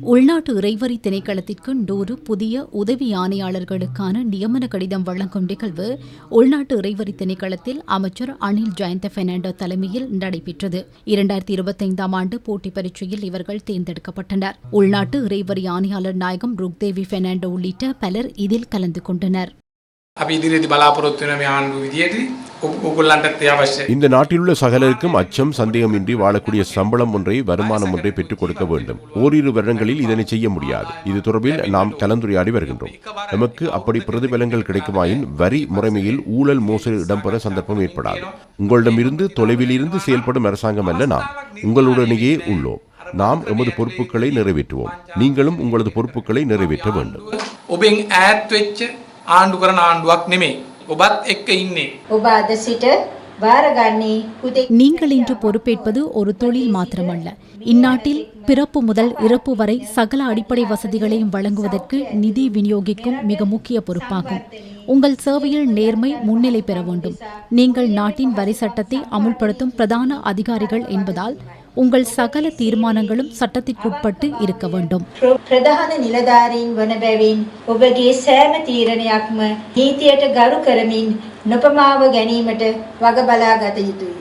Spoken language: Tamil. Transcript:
உள்நாட்டு இறைவரி திணைக்களத்திற்கு நூறு புதிய உதவி ஆணையாளர்களுக்கான நியமன கடிதம் வழங்கும் நிகழ்வு உள்நாட்டு இறைவரி திணைக்களத்தில் அமைச்சர் அனில் ஜெயந்த பெர்னாண்டோ தலைமையில் நடைபெற்றது. இரண்டாயிரத்தி இருபத்தைந்தாம் ஆண்டு போட்டி பரீட்சையில் இவர்கள் தேர்ந்தெடுக்கப்பட்டனர். உள்நாட்டு இறைவரி ஆணையாளர் நாயகம் ருக்தேவி பெர்னாண்டோ உள்ளிட்ட பலர் இதில் கலந்து கொண்டனர். இந்த நாட்டிலுள்ள சகலருக்கும் அச்சம் சந்தேகமின்றி வாழக்கூடிய சம்பளம் ஒன்றை வருமானம் ஒன்றை பெற்றுக் கொடுக்க வேண்டும். ஓரிரு வருடங்களில் இதனை செய்ய முடியாது. இது தொடர்பில் நாம் கலந்துரையாடி வருகின்றோம். நமக்கு அப்படி பிரதிபலங்கள் கிடைக்குமாயின் வரி முறைமையில் ஊழல் மோசடி இடம்பெற சந்தர்ப்பம் ஏற்படாது. உங்களிடமிருந்து தொலைவில் இருந்து செயல்படும் அரசாங்கம் அல்ல நாம். உங்களுடனேயே உள்ளோம். நாம் எமது பொறுப்புகளை நிறைவேற்றுவோம். நீங்களும் உங்களது பொறுப்புகளை நிறைவேற்ற வேண்டும். ඔබෙන් ඈත් වෙච්ච ආණ්ඩු කරන ආණ්ඩුවක් නෙමෙයි. ඔබත් එක්ක ඉන්නේ. ඔබ අද සිට භාරගන්නේ හුදෙක් நீங்கள் இன்று பொறுப்பேற்பது ஒரு தொழில் மாத்திரமல்ல இந்நாட்டில் பிறப்பு முதல் இறப்பு வரை சகல அடிப்படை வசதிகளையும் வழங்குவதற்கு நிதி விநியோகிக்கும் மிக முக்கிய பொறுப்பாகும் உங்கள் சேவையில் நேர்மை முன்னிலை பெற வேண்டும் நீங்கள் நாட்டின் வரி சட்டத்தை அமுல்படுத்தும் பிரதான அதிகாரிகள் என்பதால் உங்கள் சகல தீர்மானங்களும் சட்டத்திற்குட்பட்டு இருக்க வேண்டும் ප්‍ර- ප්‍රධාන නිලධාරීන් වන බැවින් ඔබගේ සෑම තීරණයක්ම නීතියට ගරු කරමින් නොපමාව ගැනීමට වග බලා ගත යුතුයි.